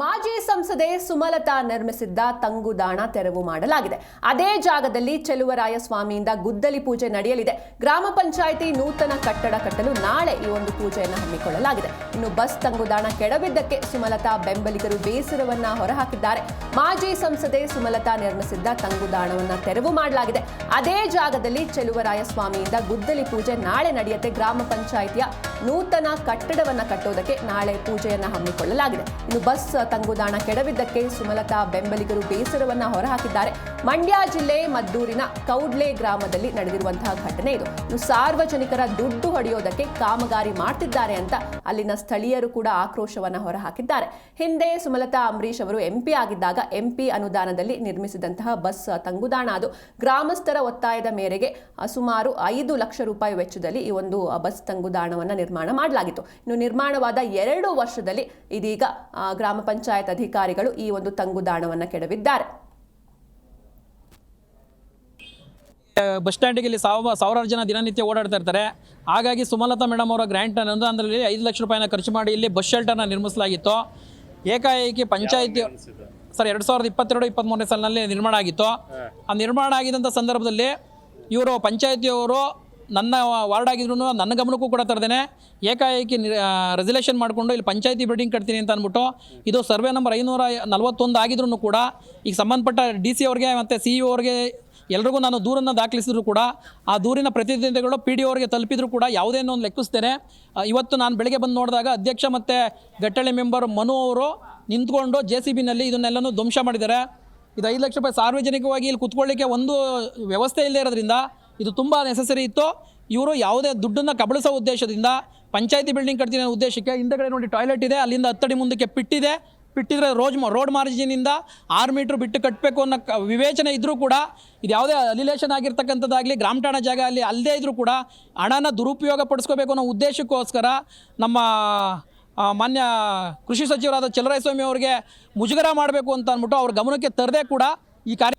ಮಾಜಿ ಸಂಸದೆ ಸುಮಲತಾ ನಿರ್ಮಿಸಿದ್ದ ತಂಗುದಾಣ ತೆರವು ಮಾಡಲಾಗಿದೆ. ಅದೇ ಜಾಗದಲ್ಲಿ ಚೆಲುವರಾಯ ಸ್ವಾಮಿಯಿಂದ ಗುದ್ದಲಿ ಪೂಜೆ ನಡೆಯಲಿದೆ. ಗ್ರಾಮ ಪಂಚಾಯಿತಿ ನೂತನ ಕಟ್ಟಡ ಕಟ್ಟಲು ನಾಳೆ ಈ ಒಂದು ಪೂಜೆಯನ್ನು ಹಮ್ಮಿಕೊಳ್ಳಲಾಗಿದೆ. ಇನ್ನು ಬಸ್ ತಂಗುದಾಣ ಕೆಡವಿದ್ದಕ್ಕೆ ಸುಮಲತಾ ಬೆಂಬಲಿಗರು ಬೇಸರವನ್ನ ಹೊರಹಾಕಿದ್ದಾರೆ. ಮಾಜಿ ಸಂಸದೆ ಸುಮಲತಾ ನಿರ್ಮಿಸಿದ್ದ ತಂಗುದಾಣವನ್ನು ತೆರವು ಮಾಡಲಾಗಿದೆ. ಅದೇ ಜಾಗದಲ್ಲಿ ಚೆಲುವರಾಯ ಸ್ವಾಮಿಯಿಂದ ಗುದ್ದಲಿ ಪೂಜೆ ನಾಳೆ ನಡೆಯುತ್ತೆ. ಗ್ರಾಮ ಪಂಚಾಯಿತಿಯ ನೂತನ ಕಟ್ಟಡವನ್ನ ಕಟ್ಟೋದಕ್ಕೆ ನಾಳೆ ಪೂಜೆಯನ್ನು ಹಮ್ಮಿಕೊಳ್ಳಲಾಗಿದೆ. ಇನ್ನು ಬಸ್ ತಂಗುದಾಣ ಕೆಡವಿದ್ದಕ್ಕೆ ಸುಮಲತಾ ಬೆಂಬಲಿಗರು ಬೇಸರವನ್ನ ಹೊರಹಾಕಿದ್ದಾರೆ. ಮಂಡ್ಯ ಜಿಲ್ಲೆ ಮದ್ದೂರಿನ ಕೌಡ್ಲೆ ಗ್ರಾಮದಲ್ಲಿ ನಡೆದಿರುವಂತಹ ಘಟನೆ ಇದು. ಇನ್ನು ಸಾರ್ವಜನಿಕರ ದುಡ್ಡು ಹೊಡೆಯೋದಕ್ಕೆ ಕಾಮಗಾರಿ ಮಾಡ್ತಿದ್ದಾರೆ ಅಂತ ಅಲ್ಲಿನ ಸ್ಥಳೀಯರು ಕೂಡ ಆಕ್ರೋಶವನ್ನ ಹೊರಹಾಕಿದ್ದಾರೆ. ಹಿಂದೆ ಸುಮಲತಾ ಅಂಬರೀಶ್ ಅವರು ಎಂಪಿ ಆಗಿದ್ದಾಗ ಎಂಪಿ ಅನುದಾನದಲ್ಲಿ ನಿರ್ಮಿಸಿದಂತಹ ಬಸ್ ತಂಗುದಾಣ ಅದು. ಗ್ರಾಮಸ್ಥರ ಒತ್ತಾಯದ ಮೇರೆಗೆ ಸುಮಾರು ಐದು ಲಕ್ಷ ರೂಪಾಯಿ ವೆಚ್ಚದಲ್ಲಿ ಈ ಒಂದು ಬಸ್ ತಂಗುದಾಣವನ್ನು ನಿರ್ಮಾಣ ಮಾಡಲಾಗಿತ್ತು. ಇನ್ನು ನಿರ್ಮಾಣವಾದ ಎರಡು ವರ್ಷದಲ್ಲಿ ಇದೀಗ ಗ್ರಾಮ ಪಂಚಾಯತ್ ಅಧಿಕಾರಿಗಳು ಈ ಒಂದು ತಂಗುದಾಣವನ್ನು ಕೆಡವಿದ್ದಾರೆ. ಬಸ್ ಸ್ಟ್ಯಾಂಡಿಗೆ ಇಲ್ಲಿ ಸಾವ ಸಾವಿರಾರು ಜನ ದಿನನಿತ್ಯ ಓಡಾಡ್ತಾ ಇರ್ತಾರೆ. ಹಾಗಾಗಿ ಸುಮಲತಾ ಮೇಡಮ್ ಅವರ ಗ್ರ್ಯಾಂಟ್ ಅದರಲ್ಲಿ ಐದು ಲಕ್ಷ ರೂಪಾಯಿನ ಖರ್ಚು ಮಾಡಿ ಇಲ್ಲಿ ಬಸ್ ಶೆಲ್ಟರ್ನ ನಿರ್ಮಿಸಲಾಗಿತ್ತು. ಏಕಾಏಕಿ ಪಂಚಾಯಿತಿ ಸರ್ ಎರಡು ಸಾವಿರದ ಇಪ್ಪತ್ತೆರಡು ಇಪ್ಪತ್ತ್ಮೂರನೇ ಸಾಲಿನಲ್ಲಿ ನಿರ್ಮಾಣ ಆಗಿತ್ತು. ಆ ನಿರ್ಮಾಣ ಆಗಿದ್ದಂಥ ಸಂದರ್ಭದಲ್ಲಿ ಇವರು ಪಂಚಾಯತಿಯವರು ನನ್ನ ವಾರ್ಡ್ ಆಗಿದ್ರು ನನ್ನ ಗಮನಕ್ಕೂ ಕೂಡ ತರದೇನೆ. ಏಕಾಏಕಿ ರೆಸಲ್ಯೂಷನ್ ಮಾಡಿಕೊಂಡು ಇಲ್ಲಿ ಪಂಚಾಯತಿ ಬಿಲ್ಡಿಂಗ್ ಕಟ್ತೀನಿ ಅಂತ ಅಂದ್ಬಿಟ್ಟು ಇದು ಸರ್ವೆ ನಂಬರ್ ಐನೂರ ನಲವತ್ತೊಂದು ಆಗಿದ್ರು ಕೂಡ ಈಗ ಸಂಬಂಧಪಟ್ಟ ಡಿ ಸಿ ಅವ್ರಿಗೆ ಮತ್ತು ಸಿ ಇ ಅವ್ರಿಗೆ ಎಲ್ರಿಗೂ ನಾನು ದೂರನ್ನು ದಾಖಲಿಸಿದ್ರು ಕೂಡ ಆ ದೂರಿನ ಪ್ರತಿನಿಧಿಗಳು ಪಿ ಡಿ ಅವರಿಗೆ ತಲುಪಿದ್ರು ಕೂಡ ಯಾವುದೇ ಒಂದು ಲೆಕ್ಕಿಸ್ತೇನೆ ಇವತ್ತು ನಾನು ಬೆಳಗ್ಗೆ ಬಂದು ನೋಡಿದಾಗ ಅಧ್ಯಕ್ಷ ಮತ್ತು ಗಟ್ಟಳೆ ಮೆಂಬರ್ ಮನು ಅವರು ನಿಂತ್ಕೊಂಡು ಜೆ ಸಿ ಬಿನಲ್ಲಿ ಇದನ್ನೆಲ್ಲನೂ ಧ್ವಂಸ ಮಾಡಿದ್ದಾರೆ. ಇದು ಐದು ಲಕ್ಷ ರೂಪಾಯಿ ಸಾರ್ವಜನಿಕವಾಗಿ ಇಲ್ಲಿ ಕುತ್ಕೊಳ್ಳಿಕ್ಕೆ ಒಂದು ವ್ಯವಸ್ಥೆ ಇಲ್ಲದೆ ಇರೋದ್ರಿಂದ ಇದು ತುಂಬ ನೆಸಸರಿ ಇತ್ತು. ಇವರು ಯಾವುದೇ ದುಡ್ಡನ್ನು ಕಬಳಿಸೋ ಉದ್ದೇಶದಿಂದ ಪಂಚಾಯತಿ ಬಿಲ್ಡಿಂಗ್ ಕಟ್ತೀನಿ ಅನ್ನೋ ಉದ್ದೇಶಕ್ಕೆ ಹಿಂದಗಡೆ ನೋಡಿ ಟಾಯ್ಲೆಟ್ ಇದೆ, ಅಲ್ಲಿಂದ ಹತ್ತಡಿ ಮುಂದಕ್ಕೆ ಪಿಟ್ಟಿದೆ ಬಿಟ್ಟಿದ್ರೆ ರೋಡ್ ರೋಡ್ ಮಾರ್ಜಿನಿಂದ ಆರು ಮೀಟ್ರ್ ಬಿಟ್ಟು ಕಟ್ಟಬೇಕು ಅನ್ನೋ ವಿವೇಚನೆ ಇದ್ದರೂ ಕೂಡ, ಇದು ಯಾವುದೇ ಅಲಿಲೇಷನ್ ಆಗಿರ್ತಕ್ಕಂಥದ್ದಾಗಲಿ, ಗ್ರಾಮ ಠಾಣಾ ಜಾಗ ಅಲ್ಲಿ ಅಲ್ಲದೇ ಇದ್ದರೂ ಕೂಡ ಹಣನ ದುರುಪಯೋಗ ಪಡಿಸ್ಕೋಬೇಕು ಅನ್ನೋ ಉದ್ದೇಶಕ್ಕೋಸ್ಕರ ನಮ್ಮ ಮಾನ್ಯ ಕೃಷಿ ಸಚಿವರಾದ ಚಲರಾಯಸ್ವಾಮಿ ಅವರಿಗೆ ಮುಜುಗರ ಮಾಡಬೇಕು ಅಂತ ಅಂದ್ಬಿಟ್ಟು ಅವ್ರ ಗಮನಕ್ಕೆ ತರದೇ ಕೂಡ ಈ ಕಾರ್ಯ